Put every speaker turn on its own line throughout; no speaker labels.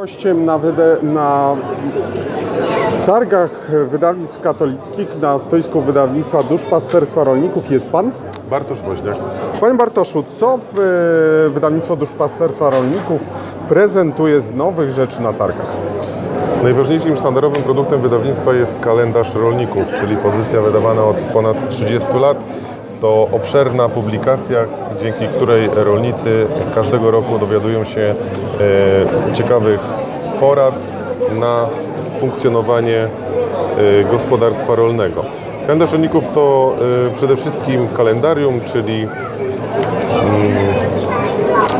Gościem na, na targach wydawnictw katolickich na stoisku wydawnictwa Duszpasterstwa Rolników jest Pan?
Bartosz Woźniak.
Panie Bartoszu, co w e, wydawnictwo Duszpasterstwa Rolników prezentuje z nowych rzeczy na targach?
Najważniejszym sztandarowym produktem wydawnictwa jest kalendarz rolników, czyli pozycja wydawana od ponad 30 lat. To obszerna publikacja, dzięki której rolnicy każdego roku dowiadują się e, ciekawych porad na funkcjonowanie e, gospodarstwa rolnego. Kalendarz rolników to e, przede wszystkim kalendarium, czyli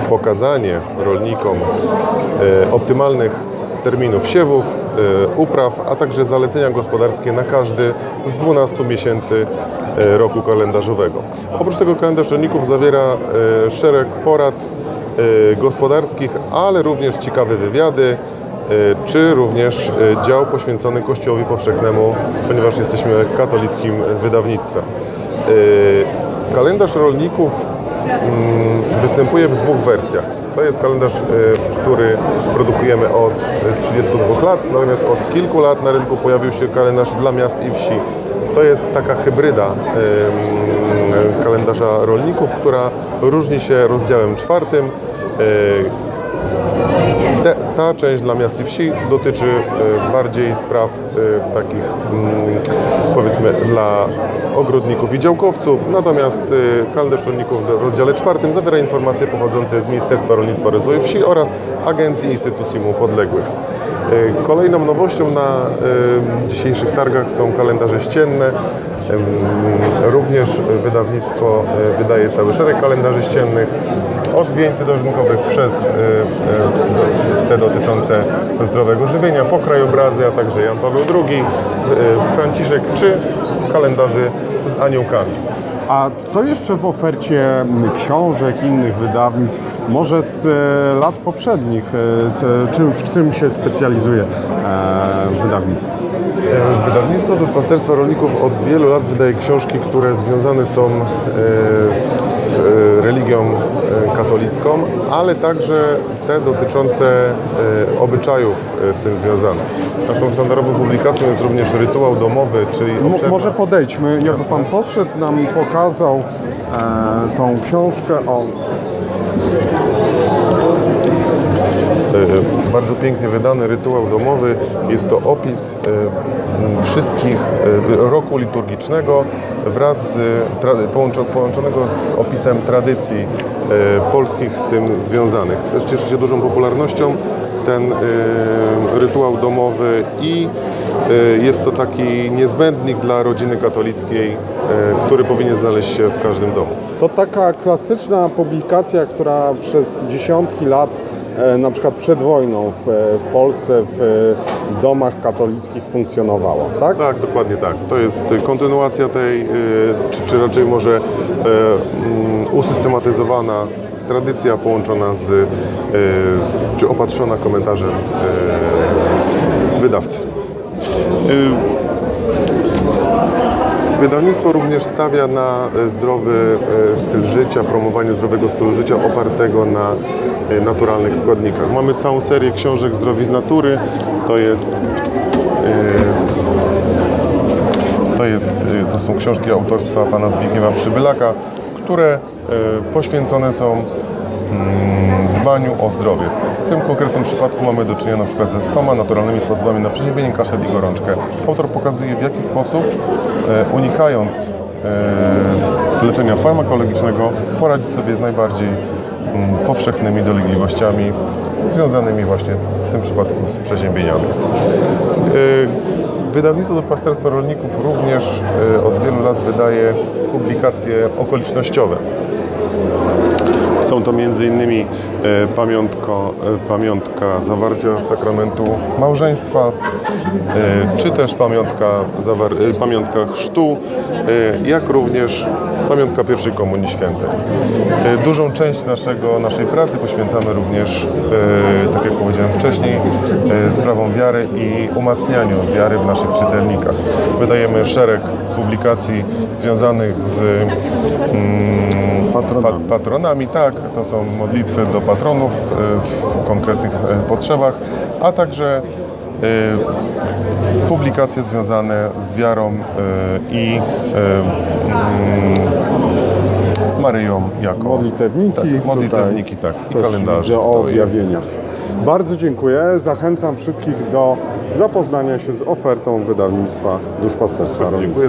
pokazanie rolnikom optymalnych terminów siewów, e, upraw, a także zalecenia gospodarskie na każdy z 12 miesięcy e, roku kalendarzowego. Oprócz tego kalendarz rolników zawiera e, szereg porad gospodarskich, ale również ciekawe wywiady, czy również dział poświęcony Kościołowi Powszechnemu, ponieważ jesteśmy katolickim wydawnictwem. Kalendarz rolników występuje w dwóch wersjach. To jest kalendarz, e, który produkujemy od e, 32 lat, natomiast od kilku lat na rynku pojawił się kalendarz dla miast i wsi. To jest taka hybryda kalendarza rolników, która różni się rozdziałem czwartym. Ta część dla miast i wsi dotyczy e, bardziej spraw e, takich mm, powiedzmy dla ogrodników i działkowców, natomiast e, kalendarz rolników w rozdziale czwartym zawiera informacje pochodzące z Ministerstwa Rolnictwa Rozwoju Wsi oraz agencji i instytucji mu podległych. Kolejną nowością na dzisiejszych targach są kalendarze ścienne. Również wydawnictwo wydaje cały szereg kalendarzy ściennych, od wieńcy dożynkowych przez e, e, te dotyczące zdrowego żywienia, po krajobrazy, a także Jan Paweł II, e, Franciszek czy kalendarzy z aniołkami.
A co jeszcze w ofercie książek, innych wydawnictw, może z lat poprzednich, w czym się specjalizuje e, wydawnictwo?
E, Wydawnictwo Duszpasterstwa Rolników od wielu lat wydaje książki, które związane są e, z e, religią katolicką, ale także te dotyczące obyczajów z tym związanych. Naszą sztandarową publikacją jest również rytuał domowy, czyli obszerna-
może podejdźmy, jakby
Jasne.
Pan podszedł, nam pokazał tą książkę. O,
bardzo pięknie wydany rytuał domowy. Jest to opis e, wszystkich e, roku liturgicznego wraz z połączonego z opisem tradycji e, polskich z tym związanych. Też cieszy się dużą popularnością ten e, rytuał domowy i e, jest to taki niezbędnik dla rodziny katolickiej, e, który powinien znaleźć się w każdym domu.
To taka klasyczna publikacja, która przez dziesiątki lat, e, na przykład przed wojną w, w Polsce, w domach katolickich funkcjonowała, tak?
Tak, dokładnie tak. To jest kontynuacja tej, czy, czy raczej może e, mm, usystematyzowana tradycja połączona z, z czy opatrzona komentarzem wydawcy. Wydawnictwo również stawia na e, zdrowy e, styl życia, promowanie zdrowego stylu życia opartego na e, naturalnych składnikach. Mamy całą serię książek Zdrowi z natury. To jest to, jest, to są książki autorstwa pana Zbigniewa Przybylaka, które poświęcone są mm, dbaniu o zdrowie. W tym konkretnym przypadku mamy do czynienia przykład ze stoma naturalnymi sposobami na przeziębienie, kaszel i gorączkę. Autor pokazuje w jaki sposób, e, unikając e, leczenia farmakologicznego, poradzić sobie z najbardziej mm, powszechnymi dolegliwościami związanymi właśnie w tym przypadku z przeziębieniami. E, Wydawnictwo Duszpasterstwa Rolników również od wielu lat wydaje publikacje okolicznościowe. Są to m.in. e, pamiątko, e, pamiątka zawarcia sakramentu małżeństwa, e, czy też pamiątka, pamiątka chrztu, jak również pamiątka pierwszej Komunii Świętej. E, Dużą część naszego, naszej pracy poświęcamy również, e, tak jak powiedziałem wcześniej, e, sprawom wiary i umacnianiu wiary w naszych czytelnikach. Wydajemy szereg publikacji związanych z mm,
Patronami.
pa- patronami, tak, to są modlitwy do patronów w konkretnych potrzebach, a także publikacje związane z wiarą e, i e, mm, Maryją jako
Modlitewniki.
Tak, modlitewniki, tak. I kalendarze.
o objawieniach. Bardzo dziękuję. Zachęcam wszystkich do zapoznania się z ofertą wydawnictwa Duszpasterstwa Rolnika.
Dziękuję